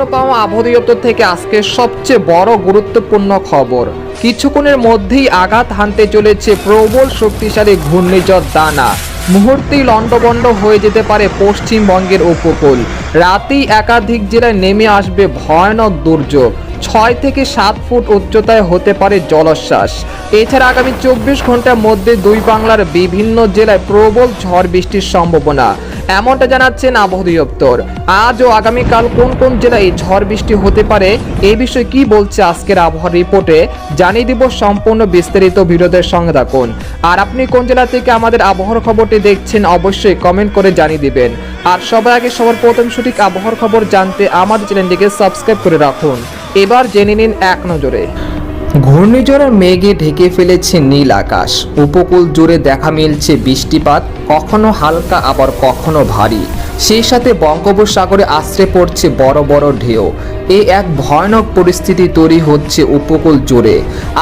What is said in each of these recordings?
আবহাওয়া আবহাওয়া থেকে আজকে সবচেয়ে বড় গুরুত্বপূর্ণ খবর। কিছুক্ষণের মধ্যেই আঘাত হানতে চলেছে প্রবল শক্তিশালী ঘূর্ণিঝড় দানা। মুহূর্তেই লণ্ডভণ্ড হয়ে যেতে পারে পশ্চিমবঙ্গের উপকূল। রাতেই একাধিক জেলায় নেমে আসবে ভয়ানক দুর্যোগ। ছয় থেকে সাত ফুট উচ্চতায় হতে পারে জলোচ্ছ্বাস। এছাড়া আগামী চব্বিশ ঘণ্টার মধ্যে দুই বাংলার বিভিন্ন জেলায় প্রবল ঝড় বৃষ্টির সম্ভাবনা। এমনটা জানাচ্ছেন আবহাওয়া দপ্তর আজ ও আগামীকাল কোন কোন জেলায় ঝড় বৃষ্টি হতে পারে এই বিষয়ে কি বলছে আজকের আবহাওয়া রিপোর্টে, জানিয়ে দিব সম্পূর্ণ বিস্তারিত ভিডিওদের সঙ্গে থাকুন। আর আপনি কোন জেলা থেকে আমাদের আবহাওয়ার খবরটি দেখছেন, অবশ্যই কমেন্ট করে জানিয়ে দিবেন। আর সবার আগে সবার প্রথম সঠিক আবহাওয়ার খবর জানতে আমাদের চ্যানেলটিকে সাবস্ক্রাইব করে রাখুন। এবার জেনে নিন এক নজরে। ঘূর্ণিঝড়ের মেঘে ঢেকে ফেলেছে নীল আকাশ। উপকূল জুড়ে দেখা মিলছে বৃষ্টিপাত, কখনো হালকা আবার কখনো ভারী। সেই সাথে বঙ্গোপসাগরে আশ্রে পড়ছে বড় বড় ঢেউ। এই এক ভয়ানক পরিস্থিতি তৈরি হচ্ছে উপকূল জুড়ে।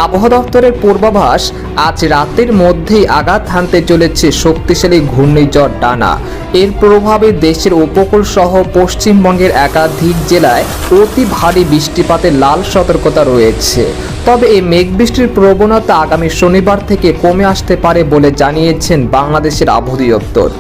আবহাওয়া দপ্তরের পূর্বাভাস, আজ রাতের মধ্যেই আঘাত হানতে চলেছে শক্তিশালী ঘূর্ণিঝড় ডানা। এর প্রভাবে দেশের উপকূল সহ পশ্চিমবঙ্গের একাধিক জেলায় অতি ভারী বৃষ্টিপাতের লাল সতর্কতা রয়েছে। তবে এই মেঘ বৃষ্টির প্রবণতা আগামী শনিবার থেকে কমে আসতে পারে বলে জানিয়েছেন বাংলাদেশের আবহাওয়া দপ্তর।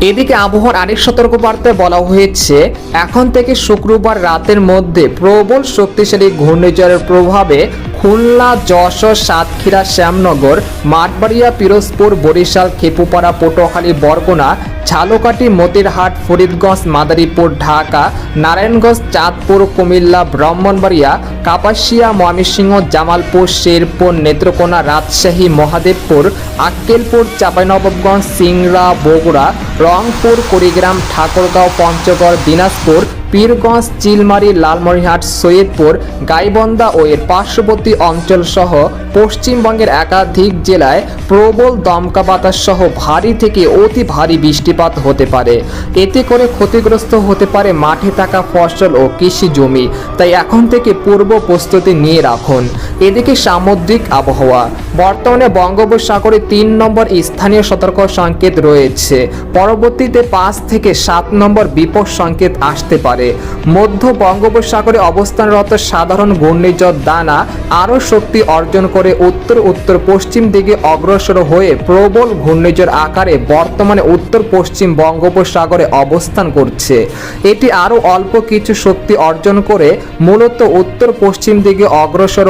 এদিকে আবহাওয়ার আরেক সতর্কবার্তায় বলা হয়েছে, এখন থেকে শুক্রবার রাতের মধ্যে প্রবল শক্তিশালী ঘূর্ণিঝড়ের প্রভাবে খুলনা, যশোর, সাতক্ষীরা, শ্যামনগর, মাঠবাড়িয়া, পিরোজপুর, বরিশাল, খেপুপাড়া, পটুয়াখালী, বরগুনা, ঝালকাঠি, মতিরহাট, ফরিদগঞ্জ, মাদারীপুর, ঢাকা, নারায়ণগঞ্জ, চাঁদপুর, কুমিল্লা, ব্রাহ্মণবাড়িয়া, কাপাসিয়া, ময়মনসিংহ, জামালপুর, শেরপুর, নেত্রকোনা, রাজশাহী, মহাদেবপুর, আক্কেলপুর, চাঁপাইনবাবগঞ্জ, সিংড়া, বগুড়া, রংপুর, কুড়িগ্রাম, ঠাকুরগাঁও, পঞ্চগড়, দিনাজপুর পীরগঞ্জ, চিলমারি, লালমনিরহাট, সৈয়দপুর গাইবন্দা ও এর পার্শ্ববর্তী অঞ্চল সহ পশ্চিমবঙ্গের একাধিক জেলায় প্রবল দমকা বাতাস সহ ভারী থেকে অতি ভারী বৃষ্টিপাত হতে পারে। এতে করে ক্ষতিগ্রস্ত হতে পারে মাঠে থাকা ফসল ও কৃষি জমি। তাই এখন থেকে পূর্ব প্রস্তুতি নিয়ে রাখুন। এদিকে সামুদ্রিক আবহাওয়া। বর্তমানে বঙ্গোপসাগরে তিন নম্বর স্থানীয় সতর্ক সংকেত রয়েছে। পরবর্তীতে পাঁচ থেকে সাত নম্বর বিপদ সংকেত আসতে পারে। মধ্য বঙ্গোপসাগরে অবস্থানরত সাধারণ ঘূর্ণিঝড় দানা আরও শক্তি অর্জন করে উত্তর উত্তর পশ্চিম দিকে অগ্রসর হয়ে প্রবল ঘূর্ণিঝড় আকারে বর্তমানে উত্তর পশ্চিম বঙ্গোপসাগরে অবস্থান করছে। এটি আরও অল্প কিছু শক্তি অর্জন করে মূলত উত্তর পশ্চিম দিকে অগ্রসর